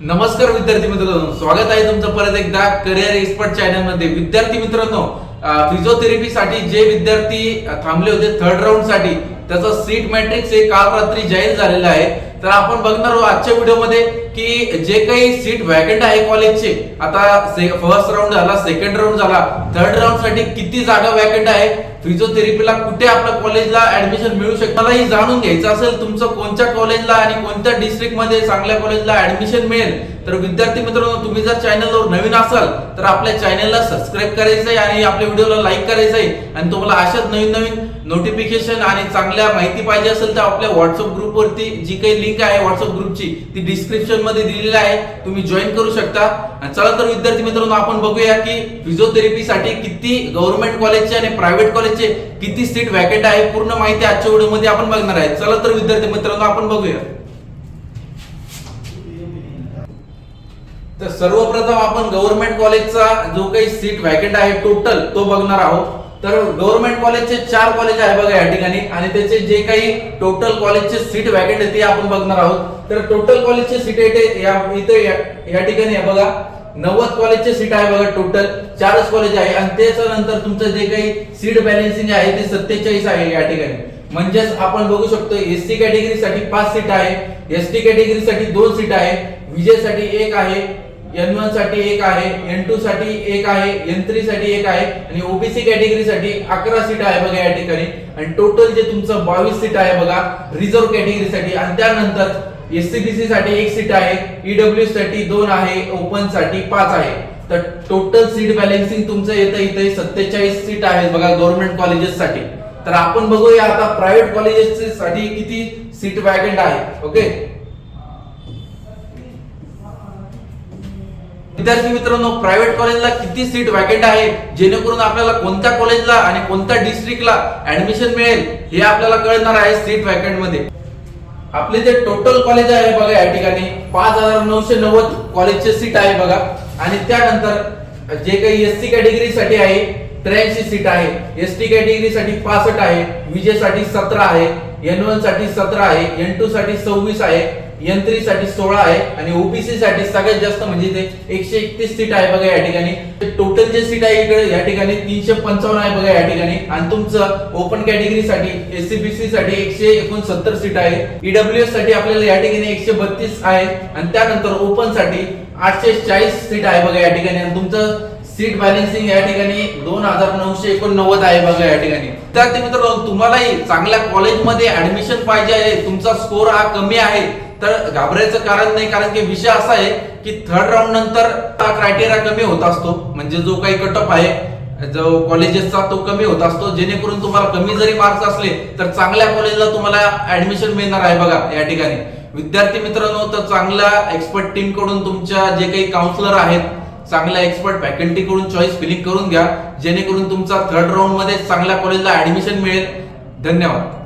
नमस्कार विद्यार्थी मित्रांनो. स्वागत आहे तुमचं परत एकदा करिअर एक्सपर्ट चॅनलमध्ये. विद्यार्थी मित्रांनो फिजिओथेरपी साठी जे विद्यार्थी थांबले होते थर्ड राऊंडसाठी त्याचा सीट मॅट्रिक्स हे काल रात्री जाहीर झालेलं आहे. तर आपण बघणार आहोत आजच्या व्हिडिओमध्ये की जे काही सीट व्हॅकंट आहे कॉलेजचे आता फर्स्ट राऊंड झाला सेकंड राऊंड झाला थर्ड राऊंडसाठी किती जागा व्हॅकंट आहे फिजिओथेरपीला कुठे आपल्या कॉलेजला ऍडमिशन मिळू शकतं? मलाही जाणून घ्यायचं असेल तुमचं कोणत्या कॉलेजला आणि कोणत्या डिस्ट्रिक्टमध्ये चांगल्या कॉलेजला ऍडमिशन मिळेल? तर विद्यार्थी मित्रांनो तुम्ही जर चॅनलवर नवीन असाल तर आपल्या चॅनलला सबस्क्राईब करायचं आहे आणि आपल्या व्हिडिओला लाईक करायचं आहे आणि तुम्हाला अशाच नवीन नवीन नोटिफिकेशन आणि चांगल्या माहिती पाहिजे असेल तर आपल्या व्हॉट्सअप ग्रुपवरती जी काही लिंक आहे व्हॉट्सअप ग्रुपची ती डिस्क्रिप्शनमध्ये दिलेली आहे. तुम्ही जॉईन करू शकता. आणि चला तर विद्यार्थी मित्रांनो आपण बघूया की फिजिओथेरपी साठी किती गव्हर्नमेंट कॉलेजचे आणि प्रायव्हेट कॉलेजचे किती सीट वॅकेंट आहे? पूर्ण माहिती आजच्या व्हिडिओमध्ये आपण बघणार आहे. चला तर विद्यार्थी मित्रांनो आपण बघूया. तर सर्वप्रथम आपण गव्हर्नमेंट कॉलेजचा जो काही सीट वॅकेंट आहे टोटल तो बघणार आहोत. तर गव्हर्नमेंट कॉलेजचे चार कॉलेज आहे बघा या ठिकाणी. आणि त्याचे जे काही टोटल कॉलेजचे सीट वॅकेंट आहे ते आपण बघणार आहोत. तर टोटल कॉलेजचे सीट येते या इथे या या ठिकाणी आहे बघा. नव्वद कॉलेजचे सीट आहे बघा टोटल चारच कॉलेज आहे. आणि त्याच्यानंतर तुमचं जे काही सीट बॅलन्सिंग आहे ते सत्तेचाळीस आहे या ठिकाणी. म्हणजेच आपण बघू शकतो एसटी कॅटेगरीसाठी पाच सीट आहे एसटी कॅटेगरीसाठी दोन सीट आहे विजेसाठी एक आहे एन वनसाठी एक आहे एन टू साठी एक आहे एन थ्री साठी एक आहे आणि ओबीसी कॅटेगरी साठी अकरा सीट आहे बघा या ठिकाणी. आणि टोटल जे तुमचं बावीस सीट आहे बघा रिझर्व्ह कॅटेगरी साठी आणि त्यानंतर एससीबीसी साठी एक सीट आहे ईडब्ल्यू साठी दोन आहे ओपनसाठी पाच आहे. तर टोटल सीट बॅलेन्सिंग तुमचं येतं इथे सत्तेचाळीस सीट आहे बघा गव्हर्नमेंट कॉलेजेस साठी. तर आपण बघूया आता प्रायव्हेट कॉलेजेस साठी किती सीट वॅकंट आहे ओके विद्यार्थी मित्रांनो प्रायव्हेट कॉलेजला किती सीट वॅकेंट आहे जेणेकरून आपल्याला कोणत्या कॉलेजला आणि कोणत्या डिस्ट्रिक्टला ऍडमिशन मिळेल हे आपल्याला कळणार आहे सीट वॅकेंटमध्ये. आपले जे टोटल कॉलेज आहे बघा या ठिकाणी पाच हजार नऊशे नव्वद कॉलेजचे सीट आहे बघा. आणि त्यानंतर जे काही एस सी कॅटेगरी साठी आहे त्र्याऐंशी सीट आहे. एस टी कॅटेगरी साठी पासष्ट आहे विजेसाठी सतरा आहे. एन वनसाठी सतरा आहे एन टू साठी सव्वीस आहे एन थ्री साठी सोळा आहे आणि ओबीसी साठी सगळ्यात जास्त म्हणजे ते एकशे एकतीस सीट आहे बघा या ठिकाणी. टोटल जे सीट आहे इकडे या ठिकाणी तीनशे पंचावन्न आहे बघा या ठिकाणी. आणि तुमचं ओपन कॅटेगरी साठी एससीबीसी साठी एकशे एकोणसत्तर सीट आहे. ईडब्ल्यू साठी आपल्याला या ठिकाणी एकशे बत्तीस आहे. आणि त्यानंतर ओपनसाठी आठशे चाळीस सीट आहे बघा या ठिकाणी. आणि तुमचं सीट बॅलेन्सिंग या ठिकाणी दोन हजार नऊशे एकोणनव्वद आहे बघा या ठिकाणी. विद्यार्थी मित्र तुम्हालाही चांगल्या कॉलेजमध्ये ऍडमिशन पाहिजे आहे. तुमचा स्कोर हा कमी आहे. तर घाबरायचं कारण नाही कारण की विषय असा आहे की थर्ड राऊंड नंतर हा क्रायटेरिया कमी होत असतो. म्हणजे जो काही कट ऑफ आहे जो कॉलेजेसचा तो कमी होत असतो. जेणेकरून तुम्हाला कमी जरी मार्क्स असले तर चांगल्या कॉलेजला तुम्हाला ऍडमिशन मिळणार आहे बघा या ठिकाणी. विद्यार्थी मित्रांनो तर चांगल्या एक्सपर्ट टीमकडून तुमच्या जे काही काउन्सिलर आहेत चांगल्या एक्सपर्ट फॅकल्टी कडून चॉईस फिलिंग करून घ्या. जेणेकरून तुमचा थर्ड राऊंडमध्ये चांगल्या कॉलेजला ऍडमिशन मिळेल. धन्यवाद.